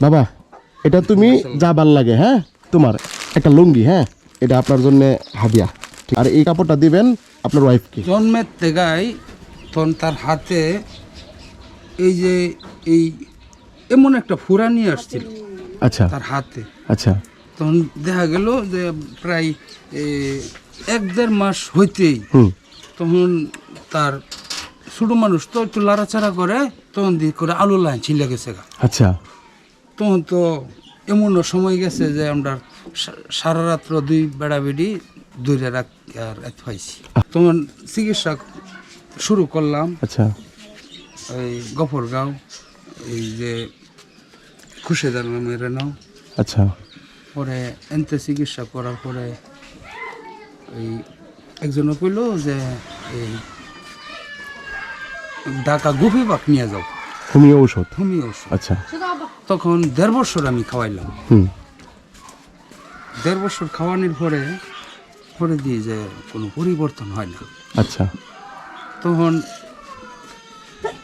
বাবা এটা তুমি যাবার লাগে হ্যাঁ? তোমার একটা লুঙ্গি হ্যাঁ? এটা আপনার জন্য হাদিয়া। ঠিক- আর এই কাপড়টা দিবেন আপনার ওয়াইফকে জন্মের তেগাই তখন তার হাতে এই যে এই এমন একটা ফুরা নিয়ে আসছিল আচ্ছা। তার হাতে। আচ্ছা। তখন দেখা গেল যে প্রায় এক দেড় মাস হইতেই তখন তার ছোটো মানুষ তো একটু লাড়াচাড়া করে তখন দিয়ে করে আলু লাইন ছিলে গেছে গা। আচ্ছা। তখন তো এমনও সময় গেছে যে আমরা সারা রাত্র দুই বেড়া বেড়ি দূরে রাখ আর এত পাইছি। তখন চিকিৎসা শুরু করলাম। আচ্ছা। এই গফরগাঁও এই যে খুশেদার মেরে নাও। আচ্ছা। পরে এনতে চিকিৎসা করার পরে এই একজনও কইল যে এই ঢাকা গুফিবাগ নিয়ে যাও। হোমিও ঔষধ? হোমিও ওষুধ আচ্ছা। তখন দেড় বছর আমি খাওয়াইলাম। হুম। দেড় বছর খাওয়ানোর পরে পরে দিয়ে যে কোনো পরিবর্তন হয় না। আচ্ছা। তখন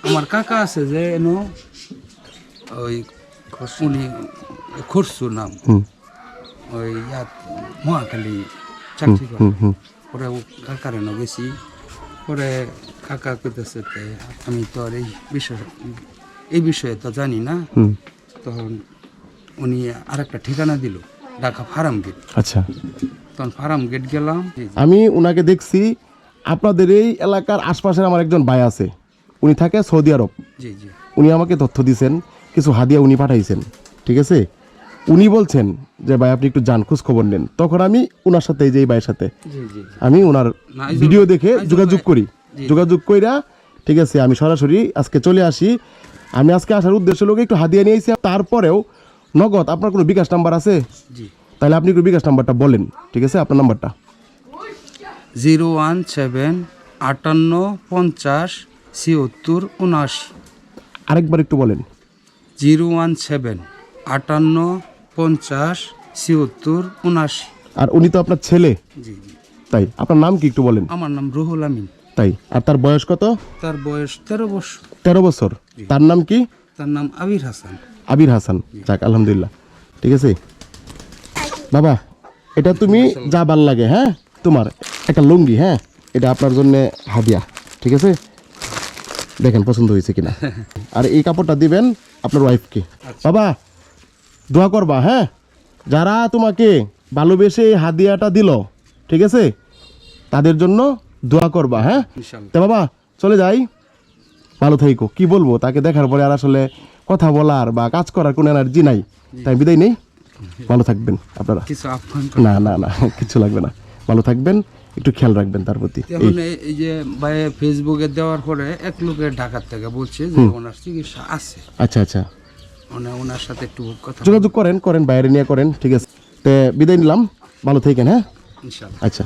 আমার কাকা আছে যে এনো ওই উনি খরসু নাম। ওই ইয়াত মহাখালী চাকরি করে। পরে কাকার এনে গেছি। পরে কাকা কইতেছে আমি তো আর এই বিষয় এই বিষয়ে তো জানি না। তখন উনি আর একটা ঠিকানা দিল ঢাকা ফার্ম গেট। আচ্ছা। তখন ফার্ম গেট গেলাম। আমি ওনাকে দেখছি আপনাদের এই এলাকার আশপাশের আমার একজন ভাই আছে। উনি থাকে সৌদি আরব। জি জি। উনি আমাকে তথ্য দিয়েছেন কিছু হাদিয়া উনি পাঠাইছেন ঠিক আছে? উনি বলছেন যে ভাই আপনি একটু যান খোঁজ খবর নেন। তখন আমি ওনার সাথে এই যে এই ভাইয়ের সাথে আমি ওনার ভিডিও দেখে যোগাযোগ করি। যোগাযোগ কইরা ঠিক আছে আমি সরাসরি আজকে চলে আসি। আমি আজকে আসার উদ্দেশ্য লোক একটু হাদিয়া নিয়েছি তারপরেও নগদ আপনার কোনো বিকাশ নাম্বার আছে? তাহলে আপনি একটু বিকাশ নাম্বারটা বলেন। ঠিক আছে আপনার নাম্বারটা। জিরো ওয়ান সেভেন আটান্ন পঞ্চাশ ছিয়াত্তর উনআশি। আরেকবার একটু বলেন। জিরো ওয়ান সেভেন আটান্ন পঞ্চাশ ছিয়াত্তর উনআশি। আর উনি তো আপনার ছেলে। জি জি। তাই আপনার নাম কি একটু বলেন? আমার নাম রুহুল আমিন। তাই আর তার বয়স কত? তার বয়স তেরো বছর। তেরো বছর। তার নাম কি? তার নাম আবির হাসান। আবির হাসান। যাক আলহামদুলিল্লাহ। ঠিক আছে? বাবা এটা তুমি যা ভালো লাগে হ্যাঁ? তোমার একটা লুঙ্গি হ্যাঁ? এটা আপনার জন্য হাদিয়া। ঠিক আছে? দেখেন পছন্দ হয়েছে কিনা। আর এই কাপড়টা দিবেন আপনার ওয়াইফকে বাবা দোয়া করবা হ্যাঁ? যারা তোমাকে ভালোবেসে এই হাদিয়াটা দিল ঠিক আছে? তাদের জন্য দোয়া করবা হ্যাঁ? তা বাবা চলে যাই। ভালো থাইকো। কি বলব তাকে দেখার পরে আর আসলে কথা বলার বা কাজ করার কোনো এনার্জি নাই। তাই বিদায় নেই? ভালো থাকবেন আপনারা। না না না কিছু লাগবে না। ভালো থাকবেন একটু খেয়াল রাখবেন তার প্রতি। এই যে ভাই ফেসবুকে দেওয়ার পরে এক লোকের ঢাকার থেকে বলছে যে ওনার চিকিৎসা আছে। আচ্ছা আচ্ছা। ওনার সাথে একটু কথা যোগাযোগ করেন করেন বাইরে নিয়ে করেন ঠিক আছে। তে বিদায় নিলাম ভালো থাকেন হ্যাঁ? আচ্ছা।